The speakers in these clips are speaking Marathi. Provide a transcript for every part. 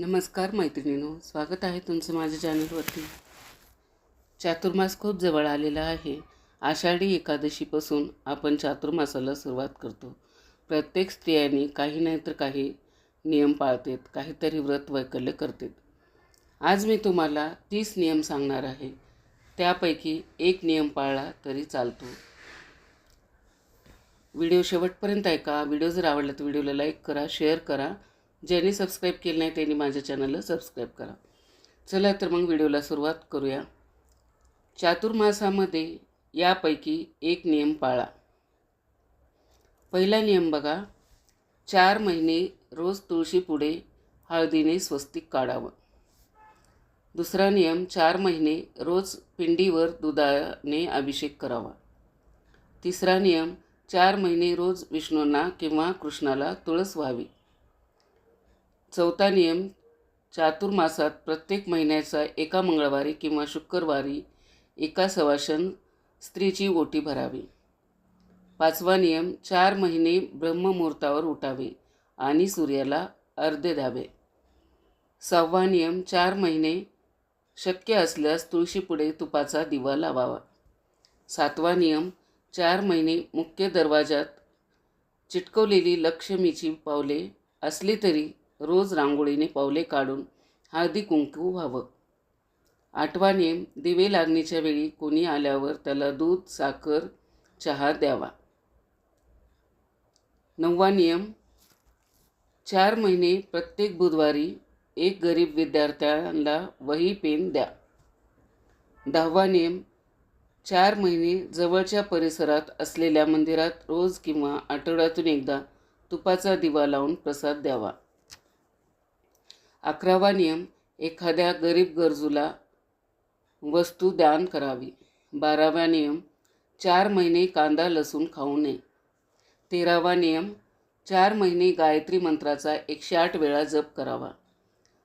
नमस्कार मैत्रिणीनो स्वागत आहे तुमचं माझ्या चॅनलवरती. चातुर्मास खूप जवळ आलेला आहे. आषाढी एकादशीपासून आपण चातुर्मासाला सुरुवात करतो. प्रत्येक स्त्रियांनी काही नाही तर काही नियम पाळतात काहीतरी व्रत वैकल्य करतात. आज मी तुम्हाला तीस नियम सांगणार आहे. त्यापैकी एक नियम पाळला तरी चालतो. व्हिडिओ शेवटपर्यंत ऐका. व्हिडिओ जर आवडला तर व्हिडिओला लाईक करा शेअर करा. ज्यांनी सबस्क्राईब केलं नाही त्यांनी माझ्या चॅनलला सबस्क्राईब करा. चला तर मग व्हिडिओला सुरुवात करूया. चातुर्मासामध्ये यापैकी एक नियम पाळा. पहिला नियम बघा चार महिने रोज तुळशीपुढे हळदीने स्वस्तिक काढावं. दुसरा नियम चार महिने रोज पिंडीवर दुधाने अभिषेक करावा. तिसरा नियम चार महिने रोज विष्णूंना किंवा कृष्णाला तुळस व्हावी. चौथा नियम चातुर्मासात प्रत्येक महिन्याचा एका मंगळवारी किंवा शुक्रवारी एका सवाशन स्त्रीची ओटी भरावी. पाचवा नियम चार महिने ब्रह्ममुहूर्तावर उठावे आणि सूर्याला अर्धे द्यावे. सहावा नियम चार महिने शक्य असल्यास तुळशीपुढे तुपाचा दिवा लावावा. सातवा नियम चार महिने मुख्य दरवाजात चिटकवलेली लक्ष्मीची पावले असली तरी रोज रांगोळीने पावले काढून हळदी कुंकू व्हावं. आठवा नियम दिवे लागणीच्या वेळी कोणी आल्यावर त्याला दूध साखर चहा द्यावा. नववा नियम चार महिने प्रत्येक बुधवारी एक गरीब विद्यार्थ्यांना वही पेन द्या. दहावा नियम चार महिने जवळच्या परिसरात असलेल्या मंदिरात रोज किंवा आठवड्यातून एकदा तुपाचा दिवा लावून प्रसाद द्यावा. अकरावा नियम एखाद्या गरीब गरजूला वस्तू दान करावी. बारावा नियम चार महिने कांदा लसूण खाऊ नये. तेरावा नियम चार महिने गायत्री मंत्राचा एकशे आठ वेळा जप करावा.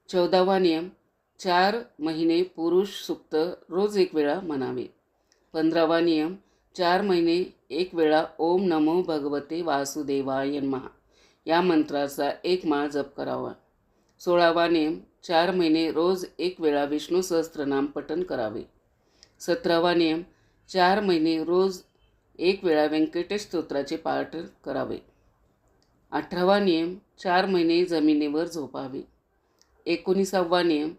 चौदावा नियम चार महिने पुरुष सुक्त रोज एक वेळा म्हणावे. पंधरावा नियम चार महिने एक वेळा ओम नमो भगवते वासुदेवाय महा या मंत्राचा एक माळ जप करावा. सोळावा नियम चार महिने रोज एक वेळा विष्णू सहस्त्रनाम पठण करावे. सतरावा नियम चार महिने रोज एक वेळा व्यंकटेश स्तोत्राचे पाठ करावे. अठरावा नियम चार महिने जमिनीवर झोपावे. एकोणीसावा नियम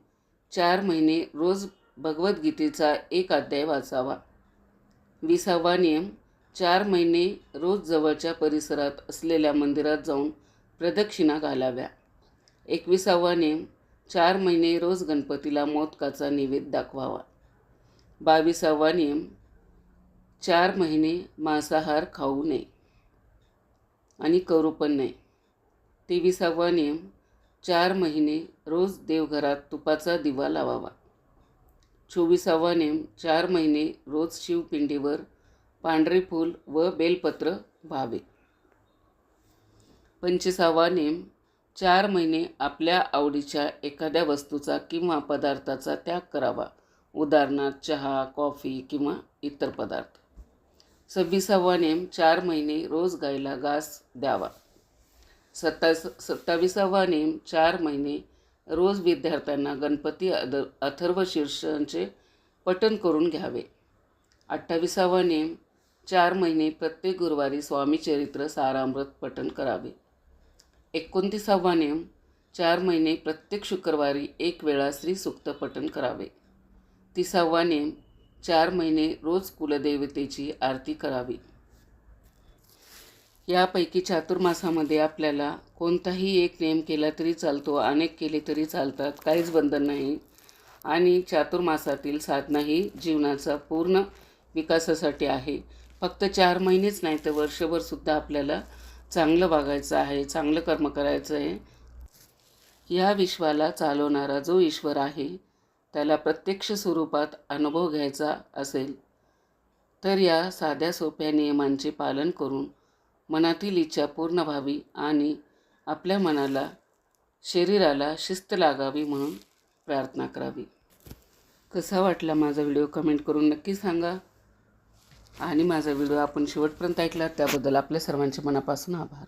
चार महिने रोज भगवद्गीतेचा एक अध्याय वाचावा. विसावा नियम चार महिने रोज जवळच्या परिसरात असलेल्या मंदिरात जाऊन प्रदक्षिणा घालाव्या. एकविसावा नेम चार महिने रोज गणपतीला मोदकाचा नैवेद्य दाखवावा. बावीसावा नियम चार महिने मांसाहार खाऊ नये आणि करू पण नाही तेविसावा नियम चार महिने रोज देवघरात तुपाचा दिवा लावावा. चोवीसावा नियम चार महिने रोज शिवपिंडीवर पांढरे फूल व बेलपत्र व्हावे. पंचवीसावा नियम चार महिने आपल्या आवडीच्या एखाद्या वस्तूचा किंवा पदार्थाचा त्याग करावा. उदाहरणार्थ चहा कॉफी किंवा इतर पदार्थ. सव्वीसावा नेम चार महिने रोज गायला घास द्यावा. सत्ता सत्तावीसावा नेम चार महिने रोज विद्यार्थ्यांना गणपती अद अथर्व शीर्षांचे पठण करून घ्यावे. अठ्ठावीसावा नेम चार महिने प्रत्येक गुरुवारी स्वामीचरित्र सारामृत पठण करावे. एकोणतीसावा नियम चार महिने प्रत्येक शुक्रवारी एक वेळा श्रीसुक्त पठण करावे. तिसावा नियम चार महिने रोज कुलदेवतेची आरती करावी. यापैकी चातुर्मासामध्ये आपल्याला कोणताही एक नियम केला तरी चालतो अनेक केले तरी चालतात काहीच बंधन नाही. आणि चातुर्मासातील साधना ही जीवनाचा पूर्ण विकासासाठी आहे. फक्त चार महिनेच नाही तर वर्षभरसुद्धा आपल्याला चांगलं वागायचं आहे चांगलं कर्म करायचं आहे. या विश्वाला चालवणारा जो ईश्वर आहे त्याला प्रत्यक्ष स्वरूपात अनुभव घ्यायचा असेल तर या साध्या सोप्या नियमांचे पालन करून मनातील इच्छा पूर्ण व्हावी आणि आपल्या मनाला शरीराला शिस्त लागावी म्हणून प्रार्थना करावी. कसा वाटला माझा व्हिडिओ कमेंट करून नक्की सांगा. आणि माझा व्हिडिओ आपण शेवटपर्यंत ऐकला त्याबद्दल आपल्या सर्वांचे मनापासून आभार.